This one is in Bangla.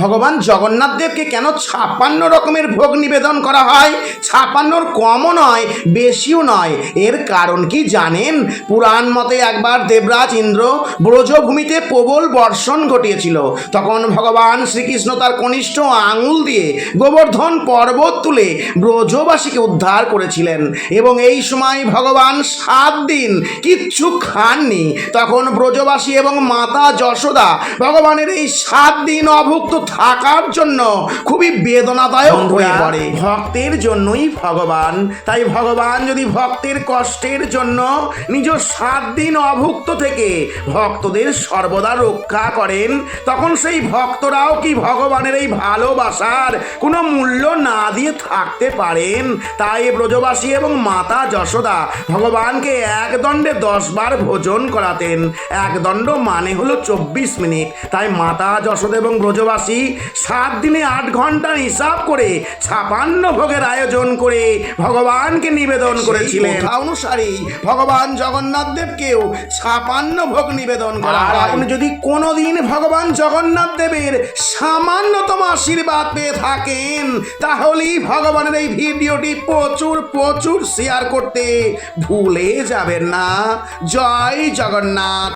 ভগবান জগন্নাথ দেবকে কেন ছাপ্পান্ন রকমের ভোগ নিবেদন করা হয়? ছাপ্পান্নর কমও নয়, বেশিও নয়। এর কারণ কি জানেন? পুরাণ মতে একবার দেবরাজ ইন্দ্র ব্রজভূমিতে প্রবল বর্ষণ ঘটিয়েছিল। তখন ভগবান শ্রীকৃষ্ণ তার কনিষ্ঠ আঙুল দিয়ে গোবর্ধন পর্বত তুলে ব্রজবাসীকে উদ্ধার করেছিলেন এবং এই সময় ভগবান সাত দিন কিচ্ছু খাননি। তখন ব্রজবাসী এবং মাতা যশোদা ভগবানের এই সাত দিন অভুক্ত থাকার জন্য খুবই বেদনাদায়ক হয়ে পড়ে। ভক্তের জন্যই ভগবান। তাই ভগবান যদি ভক্তের কষ্টের জন্য নিজ সাত দিন অভুক্ত থেকে ভক্তদের সর্বদা রক্ষা করেন তখন সেই ভক্তরাও কি ভগবানের এই ভালোবাসার কোনো মূল্য না দিয়ে থাকতে পারেন? তাই ব্রজবাসী এবং মাতা যশোদা ভগবানকে এক দণ্ডে দশ বার ভোজন করাতেন। এক দণ্ড মানে হলো চব্বিশ মিনিট। তাই মাতা যশোদা এবং ব্রজবাসী সাত দিনে আট ঘণ্টার হিসাব করে ছাপান্ন ভোগের আয়োজন করে ভগবানকে নিবেদন করেছিলেন। অনুসারেই ভগবান জগন্নাথ দেবকেও ছাপান্ন ভোগ নিবেদন করা আপনি যদি কোনোদিন ভগবান জগন্নাথ দেবের সামান্যতম আশীর্বাদ পেয়ে থাকেন তাহলেই ভগবানের এই ভিডিওটি প্রচুর প্রচুর শেয়ার করতে ভুলে যাবেন না। জয় জগন্নাথ।